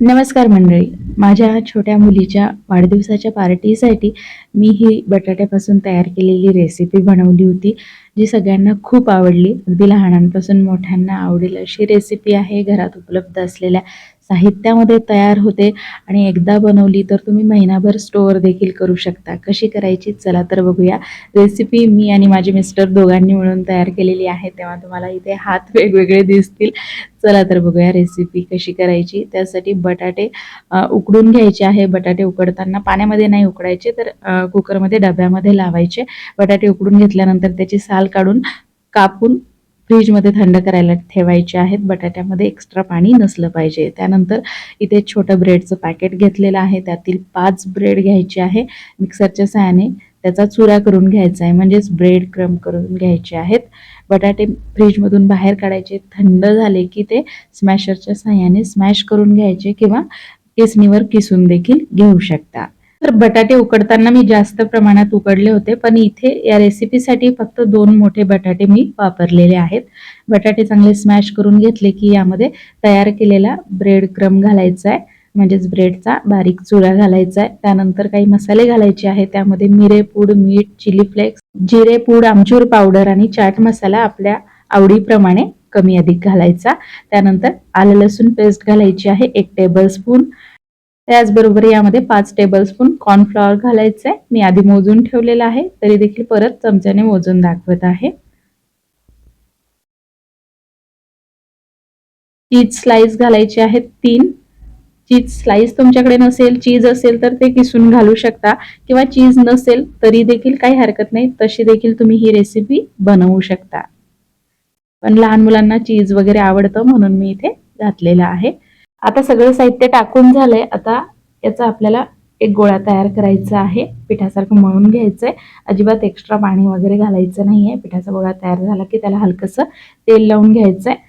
नमस्कार मंडळी. माझ्या छोट्या मुलीच्या वाढदिवसाच्या पार्टीसाठी मी ही बटाट्यापासून तयार केलेली रेसिपी बनवली होती जी सगळ्यांना खूप आवडली. अगदी लहानांपासून मोठ्यांना आवडेल अशी रेसिपी आहे. घरात उपलब्ध असलेल्या साहित्यामध्ये तयार होते आणि एकदा बनवली तर तुम्ही महिनाभर स्टोअर देखील करू शकता. कशी करायची चला तर बघूया. रेसिपी मी आणि माझे मिस्टर दोघांनी मिळून तयार केलेली आहे. तेव्हा तुम्हाला इथे हात वेगवेगळे दिसतील. चला तर बघूया रेसिपी कशी करायची. त्यासाठी बटाटे उकडून घ्यायचे आहे. बटाटे उकडताना पाण्यामध्ये नाही उकडायचे तर कुकरमध्ये डब्यामध्ये लावायचे. बटाटे उकडून घेतल्यानंतर त्याची साल काढून कापून फ्रीजमध्ये थंड करायला ठेवायचे आहेत. बटाट्यामध्ये एक्स्ट्रा पाणी नसलं पाहिजे. त्यानंतर इथे छोटं ब्रेडचं पॅकेट घेतलेलं आहे. त्यातील पाच ब्रेड घ्यायचे आहे. मिक्सरच्या सहाय्याने त्याचा चुरा करून घ्यायचा आहे. म्हणजेच ब्रेड क्रम करून घ्यायचे आहेत. बटाटे फ्रीजमधून बाहेर काढायचे. थंड झाले की ते स्मॅशरच्या सहाय्याने स्मॅश करून घ्यायचे किंवा केसणीवर किसून देखील घेऊ शकता. तर बटाटे उकडताना मी जास्त प्रमाणात उकडले होते पण इथे या रेसिपीसाठी फक्त दोन मोठे बटाटे मी वापरलेले आहेत. बटाटे चांगले स्मॅश करून घेतले की यामध्ये तयार केलेला ब्रेड क्रम घालायचा आहे म्हणजेच ब्रेडचा बारीक चुरा घालायचा आहे. त्यानंतर काही मसाले घालायचे आहेत त्यामध्ये मिरे पूड मीठ चिली फ्लेक्स जिरे पूड आमचूर पावडर आणि चाट मसाला आपल्या आवडीप्रमाणे कमी अधिक घालायचा. त्यानंतर आलं लसूण पेस्ट घालायची आहे एक टेबल स्पून त्याचबरोबर यामध्ये पाच टेबलस्पून कॉर्नफ्लॉवर घालायचं आहे मी आधी मोजून ठेवलेलं आहे तरी देखील परत चमच्याने मोजून दाखवत आहे. चीज स्लाइस घालायची आहेत तीन. चीज स्लाइस तुमच्याकडे नसेल चीज असेल तर ते किसून घालू शकता. किंवा चीज नसेल तरी देखील काही हरकत नाही तशी देखील तुम्ही ही रेसिपी बनवू शकता. पण लहान मुलांना चीज वगैरे आवडतं म्हणून मी इथे घातलेलं आहे. आता सगळं साहित्य टाकून झालंय. आता याचा आपल्याला एक गोळा तयार करायचा आहे. पिठासारखं मळून घ्यायचं आहे अजिबात एक्स्ट्रा पाणी वगैरे घालायचं नाही आहे पिठाचा गोळा तयार झाला की त्याला हलकंसं तेल लावून घ्यायचं आहे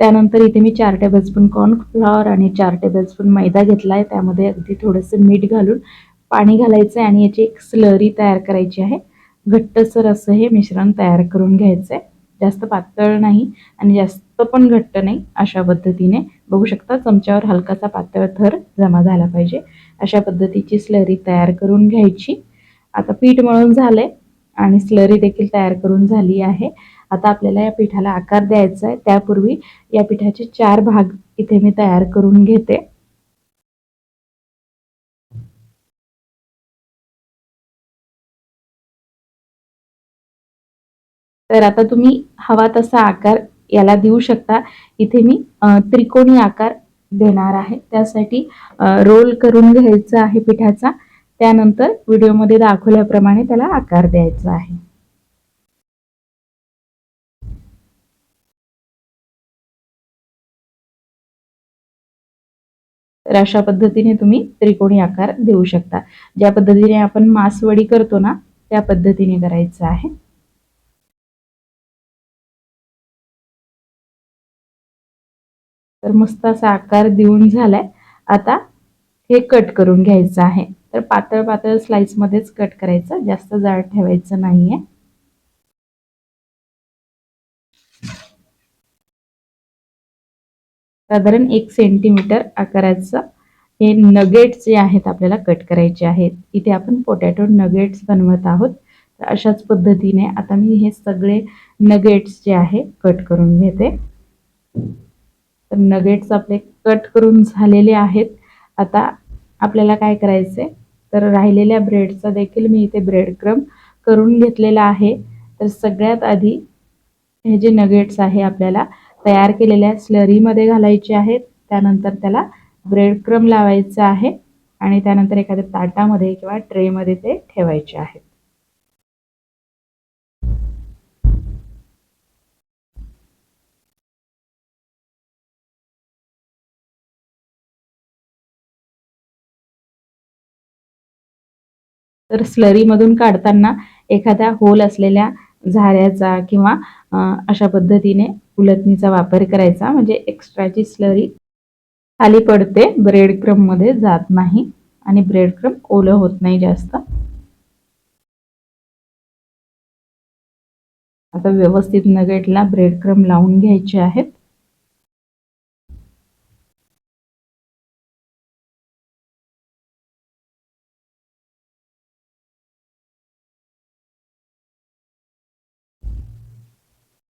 त्यानंतर इथे मी चार टेबलस्पून कॉर्नफ्लॉवर आणि चार टेबलस्पून मैदा घेतला आहे त्यामध्ये अगदी थोडंसं मीठ घालून पाणी घालायचं आहे आणि याची एक स्लरी तयार करायची आहे. घट्टसर असं हे मिश्रण तयार करून घ्यायचं आहे जास्त पातळ नाही आणि जास्त पण घट्ट नाही अशा पद्धतीने. बघू शकता चमच्यावर हलकासा पातळ थर जमा झाला पाहिजे. अशा पद्धतीची स्लरी तयार करून घ्यायची. आता पीठ मळून झाले आणि स्लरी देखील तयार करून झाली आहे. आता आपल्याला या पिठाला आकार द्यायचा आहे. त्यापूर्वी या पिठाचे चार भाग इथे मी तयार करून घेते. तर आता तुम्ही हवा तसा आकार याला देऊ शकता. इथे मी त्रिकोणी आकार देणार आहे. त्यासाठी रोल करून घ्यायचा आहे पिठाचा. त्यानंतर व्हिडिओमध्ये दाखवल्याप्रमाणे त्याला आकार द्यायचा आहे. तर अशा पद्धतीने तुम्ही त्रिकोणी आकार देऊ शकता. ज्या पद्धतीने आपण मासवडी करतो ना त्या पद्धतीने करायचं आहे. तर मस्त असा आकार देऊन झालाय. आता हे कट करून घ्यायचं आहे. तर पातळ पातळ स्लाइसमध्येच कट करायचं. जास्त जाड ठेवायचं नाहीये. साधारण एक सेंटीमीटर आकाराचं हे नगेट्स जे आहेत आपल्याला कट करायचे आहेत. इथे आपण पोटॅटो नगेट्स बनवत आहोत. तर अशाच पद्धतीने आता मी हे सगळे नगेट्स जे आहे कट करून घेते. तर नगेट्स आपले कट करून झालेले आहेत. आता आपल्याला काय करायचे तर राहिलेल्या ब्रेडचा देखील मी इथे ब्रेड क्रम करून घेतलेला आहे. तर सगळ्यात आधी हे जे नगेट्स आहे आपल्याला तयार केलेल्या स्लरीमध्ये घालायचे आहेत. त्यानंतर त्याला ब्रेड क्रम लावायचा आहे आणि त्यानंतर एखाद्या ताटामध्ये किंवा ट्रेमध्ये ते ठेवायचे आहेत. तर स्लरीमधून काढताना एखाद्या होल असलेल्या झाऱ्याचा किंवा अशा पद्धतीने उलटणीचा वापर करायचा. म्हणजे एक्स्ट्राची स्लरी खाली पडते ब्रेड क्रममध्ये जात नाही आणि ब्रेड क्रम ओलं होत नाही जास्त. आता व्यवस्थित नगेटला ब्रेड क्रम लावून घ्यायचे आहेत.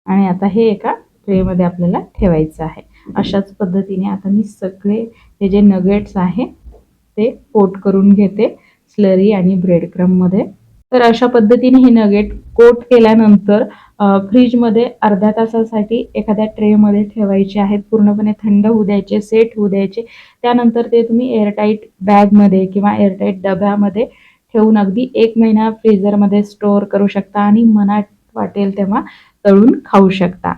आणि आता हे एका ट्रेमध्ये आपल्याला ठेवायचं आहे. अशाच पद्धतीने आता मी सगळे हे जे नगेट्स आहे ते कोट करून घेते स्लरी आणि ब्रेड क्रममध्ये तर अशा पद्धतीने हे नगेट कोट केल्यानंतर फ्रीजमध्ये अर्ध्या तासासाठी एखाद्या ट्रेमध्ये ठेवायचे आहेत. पूर्णपणे थंड होऊ द्यायचे सेट होऊ द्यायचे. त्यानंतर ते तुम्ही एअरटाईट बॅगमध्ये किंवा एअरटाईट डब्यामध्ये ठेवून अगदी एक महिना फ्रीझरमध्ये स्टोअर करू शकता. आणि मनात वाटेल तेव्हा तळून खाऊ शकता.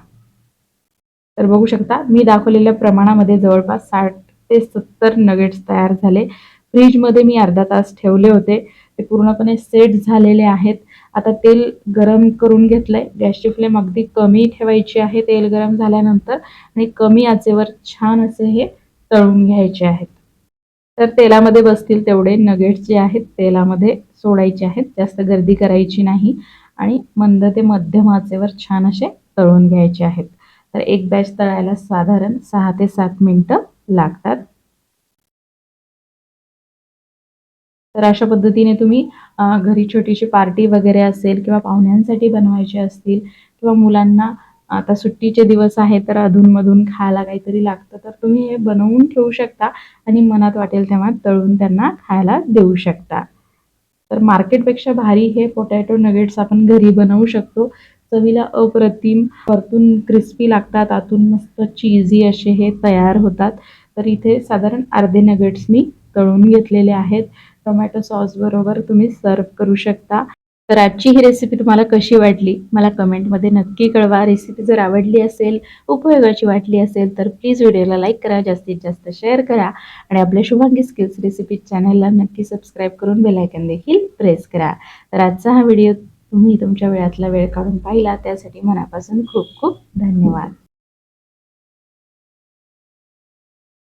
तर बघू शकता मी दाखवलेल्या प्रमाणामध्ये जवळपास साठ ते सत्तर नगेट्स तयार झाले. फ्रीजमध्ये मी अर्धा तास ठेवले होते. ते पूर्णपणे सेट झालेले आहेत. आता तेल गरम करून घेतलंय. गॅसची फ्लेम अगदी कमी ठेवायची आहे. तेल गरम झाल्यानंतर आणि कमी आचेवर छान असे हे तळून घ्यायचे आहेत. तर तेलामध्ये बसतील तेवढे नगेट्स जे आहेत तेलामध्ये सोडायचे आहेत. जास्त गर्दी करायची नाही. आणि मंद ते मध्यम आचेवर छान असे तळून घ्यायचे आहेत. तर एक बॅच तळायला साधारण सहा ते सात मिनटं लागतात. तर अशा पद्धतीने तुम्ही घरी छोटीशी पार्टी वगैरे असेल किंवा पाहुण्यांसाठी बनवायचे असतील किंवा मुलांना आता सुट्टीचे दिवस आहे तर अधूनमधून खायला काहीतरी लागतं तर तुम्ही हे बनवून ठेवू शकता आणि मनात वाटेल तेव्हा तळून त्यांना खायला देऊ शकता. तर मार्केटपेक्षा भारी हे पोटॅटो नगेट्स आपण घरी बनवू शकतो. चवीला अप्रतिम परतून क्रिस्पी लागतात आतून मस्त चीजी असे हे तयार होतात. तर इथे साधारण अर्धे नगेट्स मी तळून घेतलेले आहेत. टोमॅटो सॉस बरोबर तुम्ही सर्व करू शकता. तर आजची ही रेसिपी तुम्हाला कशी वाटली? मला कमेंटमध्ये नक्की कळवा. रेसिपी जर आवडली असेल उपयोगाची वाटली असेल तर प्लीज व्हिडिओला लाईक करा जास्तीत जास्त शेअर करा. आणि आपल्या शुभांगी स्किल्स रेसिपी चॅनलला नक्की सबस्क्राईब करून बेलायकन देखील प्रेस करा. तर आजचा हा व्हिडिओ तुम्ही तुमच्या वेळातला वेळ काढून पाहिला. त्यासाठी मनापासून खूप खूप धन्यवाद.